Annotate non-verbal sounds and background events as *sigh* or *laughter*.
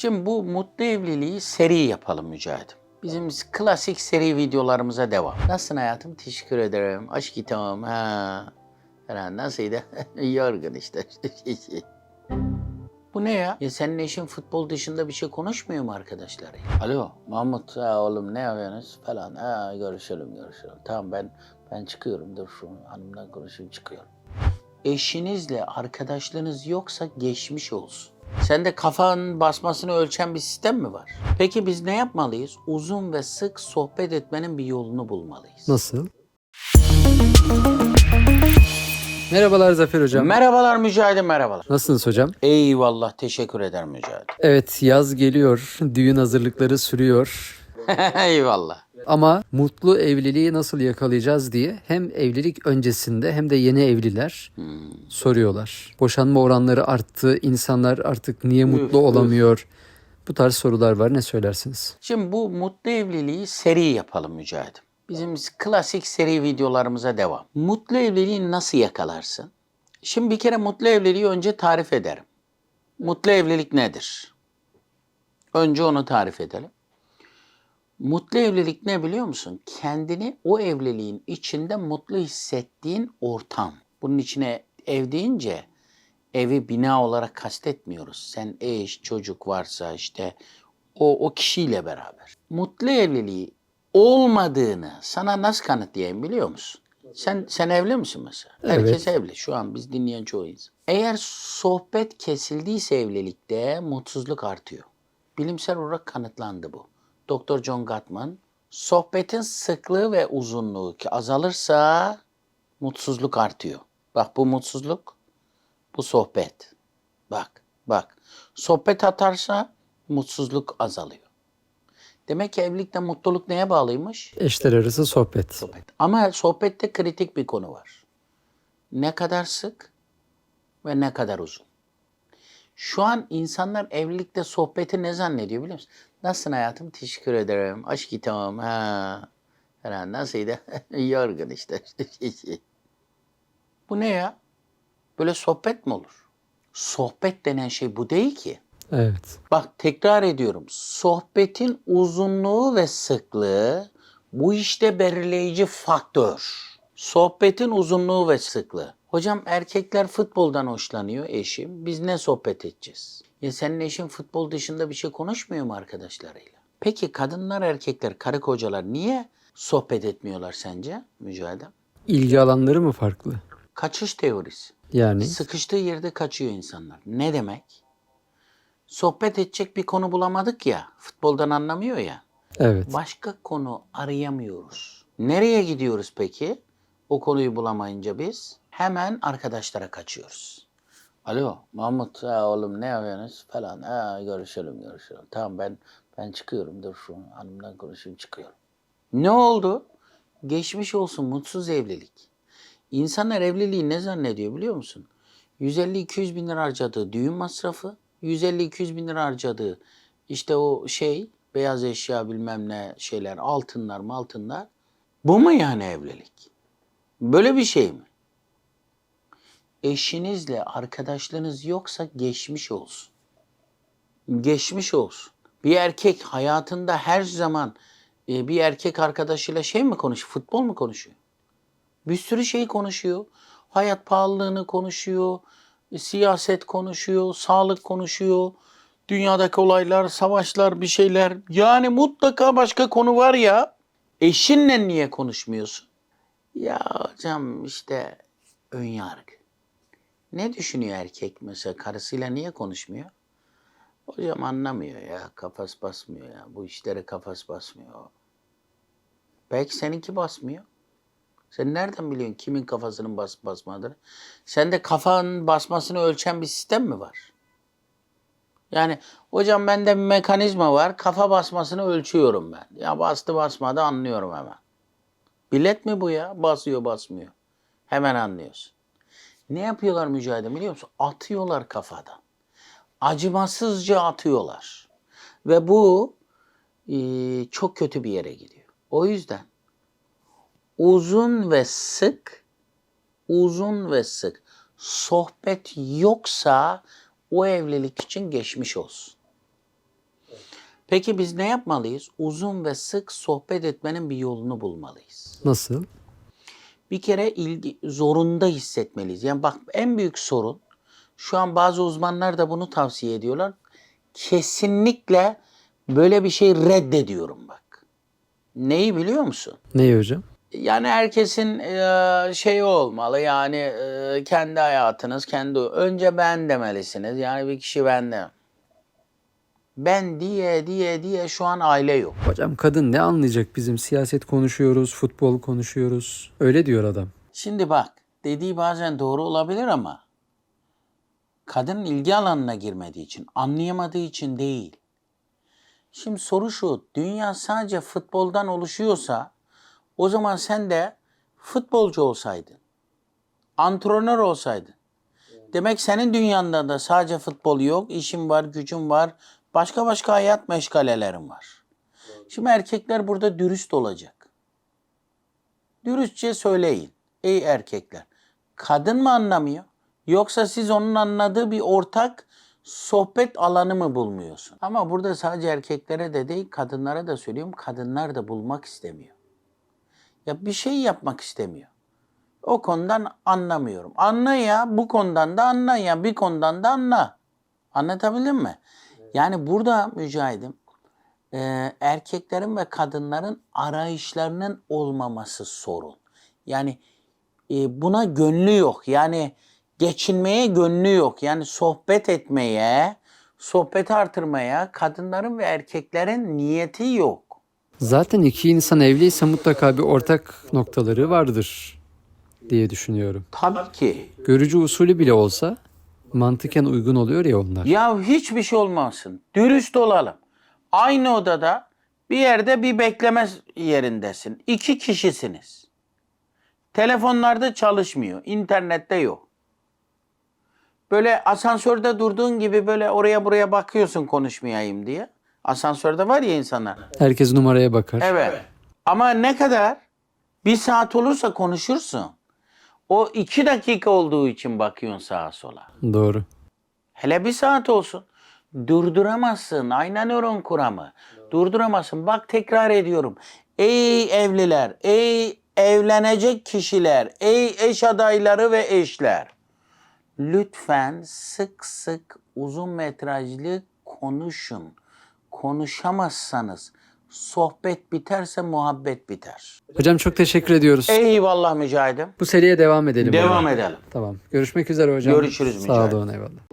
Şimdi bu mutlu evliliği seri yapalım Mücahit. Bizim klasik seri videolarımıza devam. Nasılsın hayatım? Teşekkür ederim. Aşk tamam. Ha. Falan nasılydı? *laughs* Yorgun işte. *laughs* Bu ne ya? Ya senin eşin futbol dışında bir şey konuşmuyor mu arkadaşlar? Alo Mahmut ha oğlum ne yapıyorsunuz falan. Ha görüşelim görüşelim. Tamam ben ben çıkıyorum dur şu hanımla konuşayım çıkıyorum. Eşinizle arkadaşlığınız yoksa geçmiş olsun. Sende kafanın basmasını ölçen bir sistem mi var? Peki biz ne yapmalıyız? Uzun ve sık sohbet etmenin bir yolunu bulmalıyız. Nasıl? Merhabalar Zafer Hocam. Merhabalar Mücahit'im merhabalar. Nasılsınız hocam? Eyvallah teşekkür ederim Mücahit. Evet yaz geliyor, düğün hazırlıkları sürüyor. *laughs* Eyvallah. Ama mutlu evliliği nasıl yakalayacağız diye hem evlilik öncesinde hem de yeni evliler soruyorlar. Boşanma oranları arttı, insanlar artık niye mutlu Üf, üf. olamıyor? Bu tarz sorular var. Ne söylersiniz? Şimdi bu mutlu evliliği seri yapalım Mücahit. Bizim klasik seri videolarımıza devam. Mutlu evliliği nasıl yakalarsın? Şimdi bir kere mutlu evliliği önce tarif ederim. Mutlu evlilik nedir? Önce onu tarif edelim. Mutlu evlilik ne biliyor musun? Kendini o evliliğin içinde mutlu hissettiğin ortam. Bunun içine ev deyince evi bina olarak kastetmiyoruz. Sen eş, çocuk varsa işte o, o kişiyle beraber. Mutlu evliliği olmadığını sana nasıl kanıtlayayım biliyor musun? Sen sen evli misin mesela? Herkes evli. Şu an biz dinleyen çoğu insan. Eğer sohbet kesildiyse evlilikte mutsuzluk artıyor. Bilimsel olarak kanıtlandı bu. Dr. John Gottman sohbetin sıklığı ve uzunluğu ki azalırsa mutsuzluk artıyor. Bak bu mutsuzluk, bu sohbet. Bak, bak. Sohbet atarsa mutsuzluk azalıyor. Demek ki evlilikte mutluluk neye bağlıymış? Eşler arası sohbet. Sohbet. Ama sohbette kritik bir konu var. Ne kadar sık ve ne kadar uzun. Şu an insanlar evlilikte sohbeti ne zannediyor biliyor musun? Nasılsın hayatım? Teşekkür ederim. Aşk tamam. Ha. Falan nasılydı? *laughs* Yorgun işte. *laughs* bu ne ya? Böyle sohbet mi olur? Sohbet denen şey bu değil ki. Evet. Bak tekrar ediyorum. Sohbetin uzunluğu ve sıklığı bu işte belirleyici faktör. Sohbetin uzunluğu ve sıklığı. Hocam erkekler futboldan hoşlanıyor eşim. Biz ne sohbet edeceğiz? Ya senin eşin futbol dışında bir şey konuşmuyor mu arkadaşlarıyla? Peki kadınlar erkekler, karı kocalar niye sohbet etmiyorlar sence Mücahide? İlgi alanları mı farklı? Kaçış teorisi. Yani Sıkıştığı yerde kaçıyor insanlar. Ne demek? Sohbet edecek bir konu bulamadık ya. Futboldan anlamıyor ya. evet. Başka konu arayamıyoruz. Nereye gidiyoruz peki? O konuyu bulamayınca biz hemen arkadaşlara kaçıyoruz. Alo Mahmut ha oğlum ne yapıyorsunuz falan. Ha görüşelim görüşelim. Tamam ben ben çıkıyorum dur şu hanımla konuşayım çıkıyorum. Ne oldu? Geçmiş olsun mutsuz evlilik. İnsanlar evliliği ne zannediyor biliyor musun? 150-200 bin lira harcadığı düğün masrafı, 150-200 bin lira harcadığı işte o şey, beyaz eşya bilmem ne şeyler, altınlar mı altınlar. Bu mu yani evlilik? Böyle bir şey mi? Eşinizle arkadaşlığınız yoksa geçmiş olsun. Geçmiş olsun. Bir erkek hayatında her zaman e, bir erkek arkadaşıyla şey mi konuşuyor, futbol mu konuşuyor? Bir sürü şey konuşuyor. Hayat pahalılığını konuşuyor, e, siyaset konuşuyor, sağlık konuşuyor, dünyadaki olaylar, savaşlar, bir şeyler. Yani mutlaka başka konu var ya. Eşinle niye konuşmuyorsun? Ya hocam işte ön yargı. Ne düşünüyor erkek mesela karısıyla niye konuşmuyor? Hocam anlamıyor ya, kafası basmıyor ya. Bu işlere kafası basmıyor. Belki seninki basmıyor. Sen nereden biliyorsun kimin kafasının bas basmadığını? Sende kafanın basmasını ölçen bir sistem mi var? Yani hocam bende bir mekanizma var. Kafa basmasını ölçüyorum ben. Ya bastı basmadı anlıyorum hemen. Bilet mi bu ya? Basıyor basmıyor. Hemen anlıyorsun. Ne yapıyorlar mücadele biliyor musun? Atıyorlar kafadan. Acımasızca atıyorlar. Ve bu e, çok kötü bir yere gidiyor. O yüzden uzun ve sık, uzun ve sık sohbet yoksa o evlilik için geçmiş olsun. Peki biz ne yapmalıyız? Uzun ve sık sohbet etmenin bir yolunu bulmalıyız. Nasıl? Bir kere ilgi zorunda hissetmeliyiz. Yani bak en büyük sorun şu an bazı uzmanlar da bunu tavsiye ediyorlar. Kesinlikle böyle bir şey reddediyorum bak. Neyi biliyor musun? Ne hocam? Yani herkesin e, şeyi olmalı yani e, kendi hayatınız kendi önce ben demelisiniz yani bir kişi bende. Ben diye diye diye şu an aile yok. Hocam kadın ne anlayacak bizim siyaset konuşuyoruz, futbol konuşuyoruz. Öyle diyor adam. Şimdi bak dediği bazen doğru olabilir ama kadının ilgi alanına girmediği için, anlayamadığı için değil. Şimdi soru şu, dünya sadece futboldan oluşuyorsa o zaman sen de futbolcu olsaydın, antrenör olsaydın. Demek senin dünyanda da sadece futbol yok, işin var, gücün var, başka başka hayat meşgalelerin var. Şimdi erkekler burada dürüst olacak. Dürüstçe söyleyin ey erkekler. Kadın mı anlamıyor? Yoksa siz onun anladığı bir ortak sohbet alanı mı bulmuyorsun? Ama burada sadece erkeklere de değil kadınlara da söylüyorum. Kadınlar da bulmak istemiyor. Ya bir şey yapmak istemiyor. O konudan anlamıyorum. Anla ya bu konudan da anla ya bir konudan da anla. Anlatabildim mi? Yani burada mücahidim e, erkeklerin ve kadınların arayışlarının olmaması sorun. Yani e, buna gönlü yok. Yani geçinmeye gönlü yok. Yani sohbet etmeye, sohbeti artırmaya kadınların ve erkeklerin niyeti yok. Zaten iki insan evliyse mutlaka bir ortak noktaları vardır diye düşünüyorum. Tabii ki. Görücü usulü bile olsa mantıken uygun oluyor ya onlar. Ya hiçbir şey olmasın. Dürüst olalım. Aynı odada bir yerde bir bekleme yerindesin. İki kişisiniz. Telefonlarda çalışmıyor. internette yok. Böyle asansörde durduğun gibi böyle oraya buraya bakıyorsun konuşmayayım diye. Asansörde var ya insanlar. Herkes numaraya bakar. Evet. Ama ne kadar? Bir saat olursa konuşursun. O iki dakika olduğu için bakıyorsun sağa sola. Doğru. Hele bir saat olsun. Durduramazsın. Ayna nöron kuramı. Durduramazsın. Bak tekrar ediyorum. Ey evliler, ey evlenecek kişiler, ey eş adayları ve eşler. Lütfen sık sık uzun metrajlı konuşun. Konuşamazsanız sohbet biterse muhabbet biter. Hocam çok teşekkür ediyoruz. Eyvallah mücahidim. Bu seriye devam edelim. Devam hocam. edelim. Tamam. Görüşmek üzere hocam. Görüşürüz Sağ Mücahit. olun eyvallah.